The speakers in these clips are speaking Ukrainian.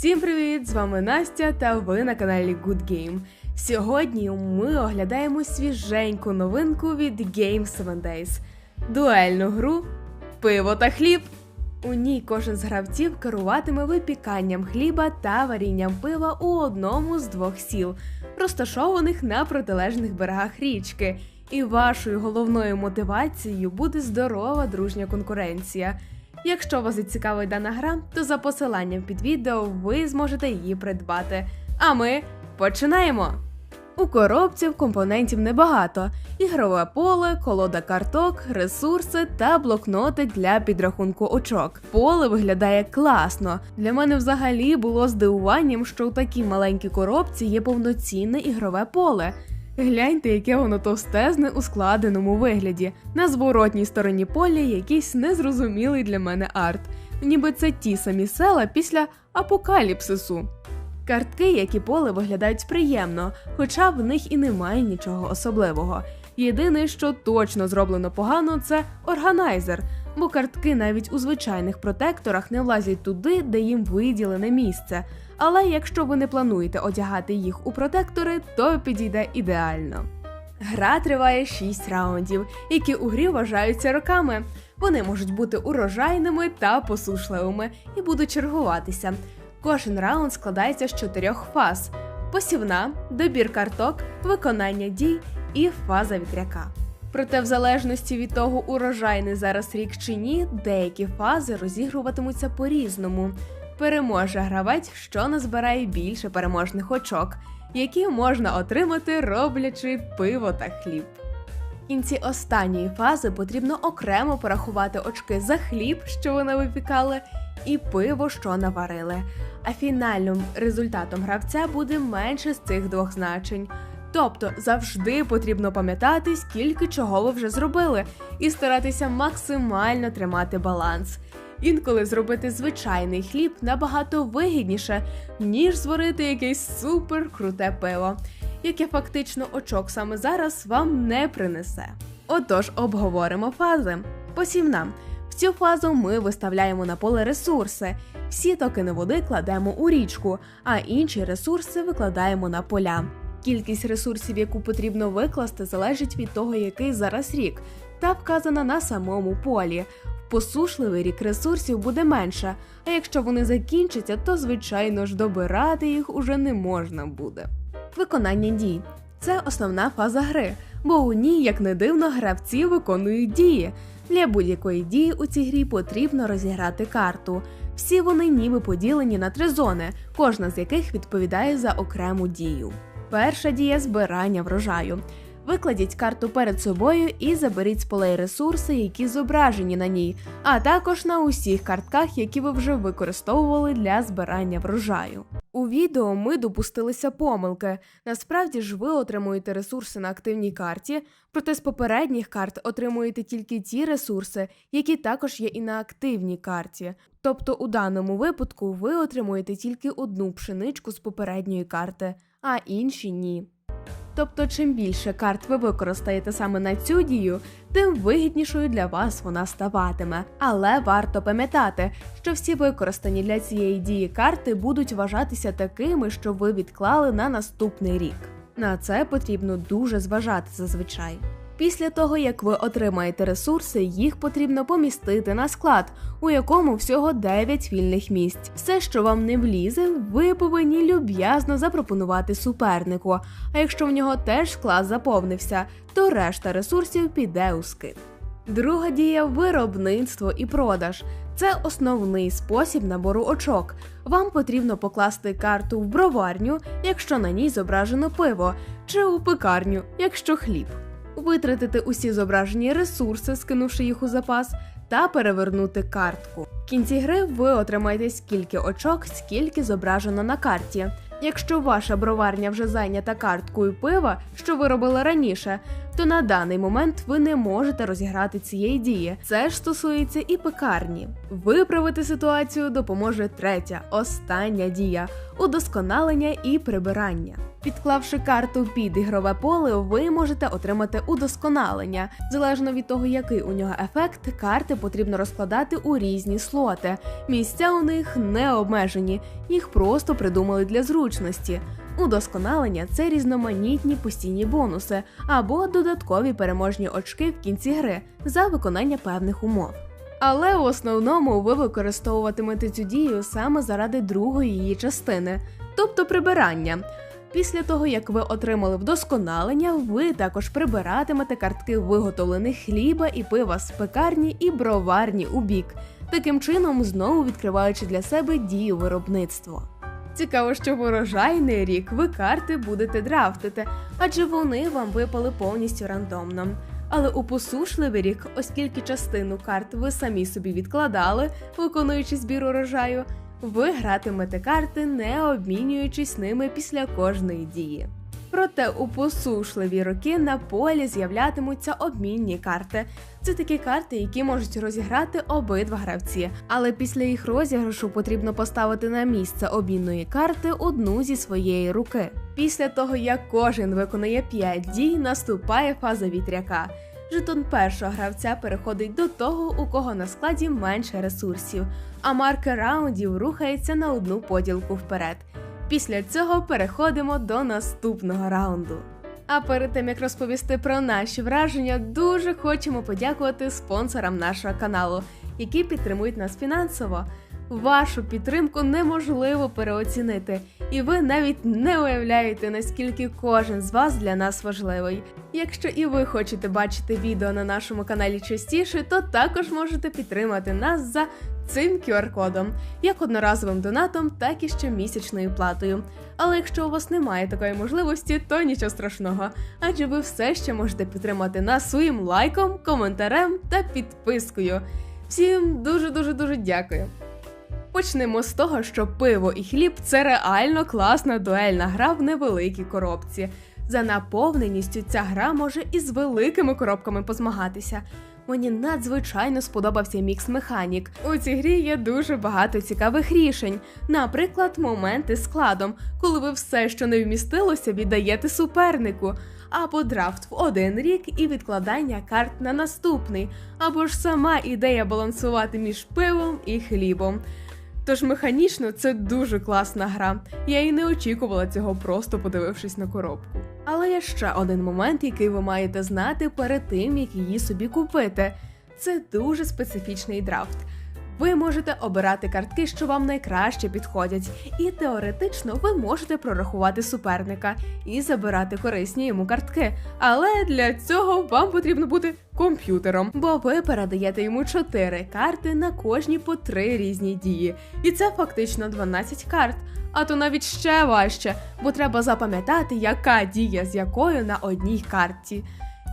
Всім привіт! З вами Настя та ви на каналі Good Game. Сьогодні ми оглядаємо свіженьку новинку від Game 7 Days дуельну гру Пиво та хліб. У ній кожен з гравців керуватиме випіканням хліба та варінням пива у одному з двох сіл, розташованих на протилежних берегах річки. І вашою головною мотивацією буде здорова дружня конкуренція. Якщо вас зацікавить дана гра, то за посиланням під відео ви зможете її придбати. А ми починаємо! У коробці в компонентів небагато: ігрове поле, колода карток, ресурси та блокноти для підрахунку очок. Поле виглядає класно. Для мене взагалі було здивуванням, що у такій маленькій коробці є повноцінне ігрове поле. Гляньте, яке воно товстезне у складеному вигляді. На зворотній стороні поля якийсь незрозумілий для мене арт, ніби це ті самі села після апокаліпсису. Картки, як і поле, виглядають приємно, хоча в них і немає нічого особливого. Єдине, що точно зроблено погано, це органайзер, бо картки навіть у звичайних протекторах не влазять туди, де їм виділене місце. Але якщо ви не плануєте одягати їх у протектори, то підійде ідеально. Гра триває 6 раундів, які у грі вважаються роками. Вони можуть бути урожайними та посушливими і будуть чергуватися. Кожен раунд складається з чотирьох фаз: посівна, добір карток, виконання дій і фаза вітряка. Проте, в залежності від того, урожайний зараз рік чи ні, деякі фази розігруватимуться по-різному. Переможе гравець, що назбирає більше переможних очок, які можна отримати, роблячи пиво та хліб. В кінці останньої фази потрібно окремо порахувати очки за хліб, що вони випікали, і пиво, що наварили. А фінальним результатом гравця буде менше з цих двох значень. Тобто завжди потрібно пам'ятати, скільки чого ви вже зробили, і старатися максимально тримати баланс. Інколи зробити звичайний хліб набагато вигідніше, ніж зварити якесь супер круте пиво, яке фактично очок саме зараз вам не принесе. Отож, обговоримо фази. Посівна. В цю фазу ми виставляємо на поле ресурси. Всі токени води кладемо у річку, а інші ресурси викладаємо на поля. Кількість ресурсів, яку потрібно викласти, залежить від того, який зараз рік, та вказана на самому полі. В посушливий рік ресурсів буде менше, а якщо вони закінчаться, то звичайно ж добирати їх уже не можна буде. Виконання дій це основна фаза гри, бо у ній, як не дивно, гравці виконують дії. Для будь-якої дії у цій грі потрібно розіграти карту. Всі вони ніби поділені на три зони, кожна з яких відповідає за окрему дію. Перша дія збирання врожаю. Викладіть карту перед собою і заберіть з полей ресурси, які зображені на ній, а також на усіх картках, які ви вже використовували для збирання врожаю. У відео ми допустилися помилки. Насправді ж ви отримуєте ресурси на активній карті, проте з попередніх карт отримуєте тільки ті ресурси, які також є і на активній карті. Тобто у даному випадку ви отримуєте тільки одну пшеничку з попередньої карти, а інші ні. Тобто, чим більше карт ви використаєте саме на цю дію, тим вигіднішою для вас вона ставатиме. Але варто пам'ятати, що всі використані для цієї дії карти будуть вважатися такими, що ви відклали на наступний рік. На це потрібно дуже зважати зазвичай. Після того, як ви отримаєте ресурси, їх потрібно помістити на склад, у якому всього 9 вільних місць. Все, що вам не влізе, ви повинні люб'язно запропонувати супернику. А якщо в нього теж склад заповнився, то решта ресурсів піде у скид. Друга дія виробництво і продаж. Це основний спосіб набору очок. Вам потрібно покласти карту в броварню, якщо на ній зображено пиво, чи у пекарню, якщо хліб витратити усі зображені ресурси, скинувши їх у запас, та перевернути картку. В кінці гри ви отримаєте скільки очок, скільки зображено на карті. Якщо ваша броварня вже зайнята карткою пива, що ви робили раніше, то на даний момент ви не можете розіграти цієї дії. Це ж стосується і пекарні. Виправити ситуацію допоможе третя, остання дія удосконалення і прибирання. Підклавши карту під ігрове поле, ви можете отримати удосконалення. Залежно від того, який у нього ефект, карти потрібно розкладати у різні слоти. Місця у них не обмежені, їх просто придумали для зручності. Удосконалення це різноманітні постійні бонуси або додаткові переможні очки в кінці гри за виконання певних умов. Але в основному ви використовуватимете цю дію саме заради другої її частини, тобто прибирання. Після того, як ви отримали вдосконалення, ви також прибиратимете картки виготовлених хліба і пива з пекарні і броварні у бік, таким чином знову відкриваючи для себе дію виробництва. Цікаво, що в урожайний рік ви карти будете драфтити, адже вони вам випали повністю рандомно. Але у посушливий рік, оскільки частину карт ви самі собі відкладали, виконуючи збір урожаю, ви гратимете карти, не обмінюючись ними після кожної дії. Проте у посушливі роки на полі з'являтимуться обмінні карти. Це такі карти, які можуть розіграти обидва гравці, але після їх розіграшу потрібно поставити на місце обмінної карти одну зі своєї руки. Після того, як кожен виконає 5 дій, наступає фаза вітряка. Жетон першого гравця переходить до того, у кого на складі менше ресурсів, а маркер раундів рухається на одну поділку вперед. Після цього переходимо до наступного раунду. А перед тим як розповісти про наші враження, дуже хочемо подякувати спонсорам нашого каналу, які підтримують нас фінансово. Вашу підтримку неможливо переоцінити, і ви навіть не уявляєте, наскільки кожен з вас для нас важливий. Якщо і ви хочете бачити відео на нашому каналі частіше, то також можете підтримати нас за цим QR-кодом, як одноразовим донатом, так і щомісячною платою. Але якщо у вас немає такої можливості, то нічого страшного, адже ви все ще можете підтримати нас своїм лайком, коментарем та підпискою. Всім дуже дуже дуже дякую. Почнемо з того, що пиво і хліб це реально класна дуельна гра в невеликій коробці. За наповненістю ця гра може із великими коробками позмагатися. Мені надзвичайно сподобався мікс механік. У цій грі є дуже багато цікавих рішень, наприклад, моменти з складом, коли ви все, що не вмістилося, віддаєте супернику, або драфт в один рік і відкладання карт на наступний, або ж сама ідея балансувати між пивом і хлібом. Тож механічно це дуже класна гра. Я і не очікувала цього, просто подивившись на коробку. Але є ще один момент, який ви маєте знати перед тим, як її собі купити. Це дуже специфічний драфт. Ви можете обирати картки, що вам найкраще підходять, і теоретично ви можете прорахувати суперника і забирати корисні йому картки. Але для цього вам потрібно бути комп'ютером, бо ви передаєте йому 4 карти на кожні по 3 різні дії. І це фактично 12 карт. А то навіть ще важче, бо треба запам'ятати, яка дія з якою на одній карті.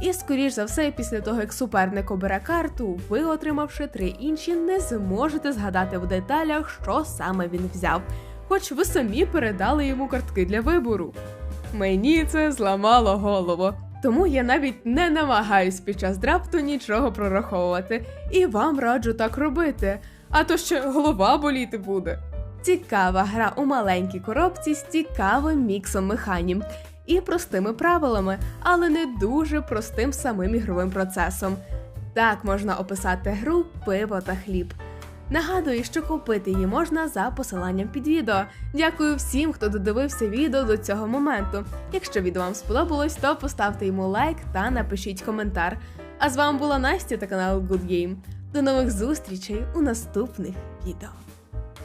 І, скоріш за все, після того, як суперник обере карту, ви, отримавши три інші, не зможете згадати в деталях, що саме він взяв, хоч ви самі передали йому картки для вибору. Мені це зламало голову. Тому я навіть не намагаюсь під час драфту нічого прораховувати, і вам раджу так робити, а то ще голова боліти буде. Цікава гра у маленькій коробці з цікавим міксом механім і простими правилами, але не дуже простим самим ігровим процесом. Так можна описати гру пиво та хліб. Нагадую, що купити її можна за посиланням під відео. Дякую всім, хто додивився відео до цього моменту. Якщо відео вам сподобалось, то поставте йому лайк та напишіть коментар. А з вами була Настя та канал Good Game. До нових зустрічей у наступних відео.